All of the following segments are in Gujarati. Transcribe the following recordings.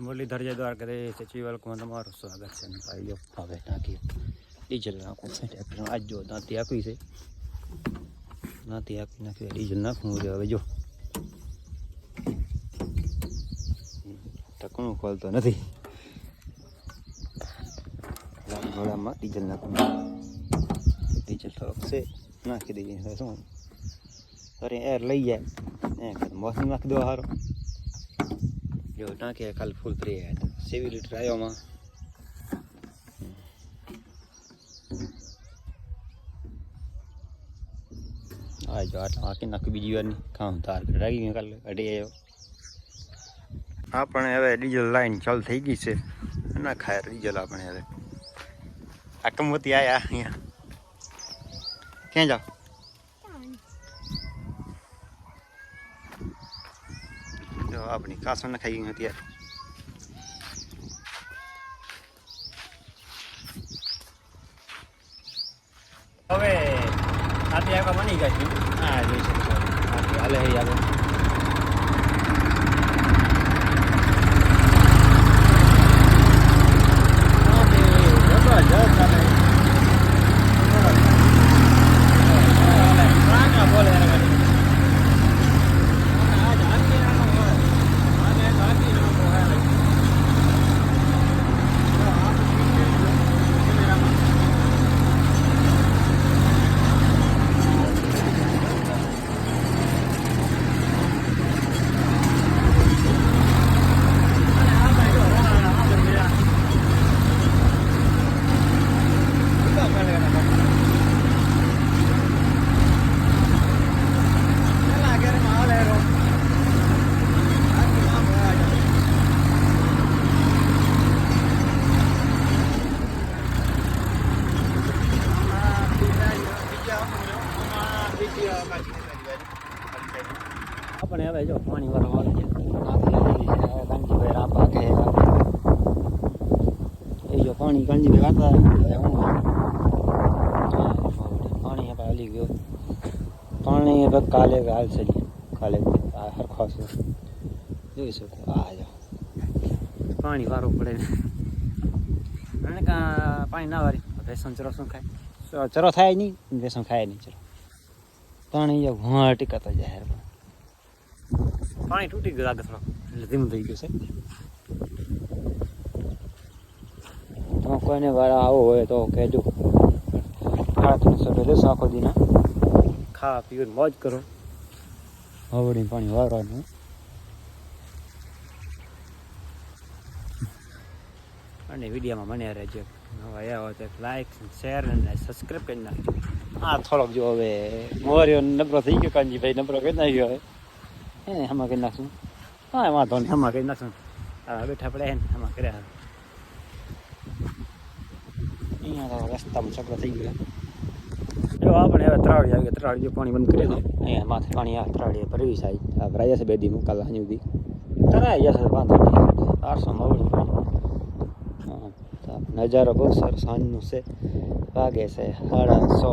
મુરલીધર જય દ્વારકાધીશ સચિવ વેલકમ તમારું સ્વાગત છે ભાઈઓ ભાઈ જો હવે નાખી ડીઝલ નાખવું છે. આજ જો નાથી આપી છે. નાથી આપી નાખી ડીઝલ નાખવું છે. હવે જો. ટકણું ખોલતો નથી. ઘોડામાં ડીઝલ નાખવું ડીઝલ થોડોક છે. નાખી દઈએ. શું? અરે એર લઈ જાય. એ મોસમ નાખી દો સારો જો ટાંકીએ ખાલી ફૂલ ફ્રી સેવી લીટર આવ્યોમાં આ જો આટલા આખી નાખી બીજી વાર કામ તાર રાખી ગયું કાલે? અઢી આવ્યો આપણે હવે ડીઝલ લાઈન ચાલુ થઈ ગઈ છે. ના ખાય ડીઝલ આપણે હવે. આ કમોતી આયા અહીંયા. ક્યાં જાઓ? જો આપણી કાસો ન ખાઈ ગઈ અત્યારે હવે આથી આગળ બની ગયા છે હા જોઈ હાલે આગળ આપણે હવે જો પાણી વાળો આવી ગયા કાંજીભાઈ રાપા કે એ જો પાણી કાંજીભાઈ પાણી આપણે હલી ગયો. પાણી હવે કાલે હાલ છે, કાલે આ હરખો છે. જોઈ શકો, આ જો. પાણી વારવું પડે. અને કાં પાણી ના વારી વેસન ચરો શું ખાય? ચરો થાય નહીં ભેસન ખાય નહીં ચરો પાણી જો ઘણા ટીકાતા જાય પાણી તૂટી ગયું આગળ થોડો. એટલે ધીમું થઈ ગયું છે. તમે કોઈને વાળા આવો હોય તો કહેજો. ખાડા ત્રણસો લેશો આખો દીના. ખાવા પીવું મોજ કરો. હવડી પાણી વાળવાનું. અને વિડીયોમાં મને રહેજો. નવા આવ્યા હોય તો લાઈક શેર અને સબસ્ક્રાઈબ કરી નાખજો. આ થોડોક જો હવે મોર્યો નબળો થઈ ગયો કાનજીભાઈ નબળો કરી નાખ્યો હવે. હે હમા કરી નાખશું. હા વાંધો નહીં હમા કરી નાખશું. હા બેઠા પડે એને હમા કર્યા અહીંયા રસ્તામાં છકડો થઈ ગયો. જો આપણે હવે ત્રાળી આવી ત્રાળી જો પાણી બંધ કરી દે. અહીંયા માથે પાણી આ ત્રાળી ભરવી સાહેબ આ ભરાઈ જશે બે દી મુકાલા હજી સુધી. તરાઈ જશે વાંધો નહીં. આઠસો મવડી હા નજારો બહુ સર સાંજનો છે. વાગે છે સાડા સો.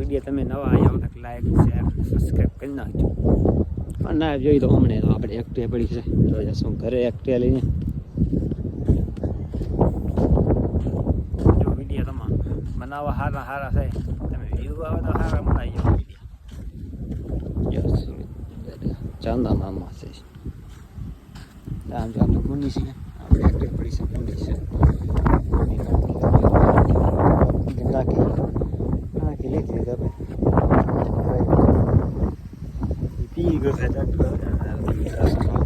વીડિયો તમે નવા આવ્યા તો લાઈક શેર સબસ્ક્રાઈબ કરી નાખજો. પણ ના જોઈ તો હમણાં તો આપણે એકટે પડી છે. જોઈ શું ઘરે એકટે લઈને. જો વીડિયો તમારે બનાવવા હારા સારા છે તમે વ્યૂ આવે તો હારા બનાવી જાઓ વીડિયો. ચાંદા મામા છે. આમ જો આપણે છે આપણે એકટે પડી છે કુંડી 另一个还在隔着来回的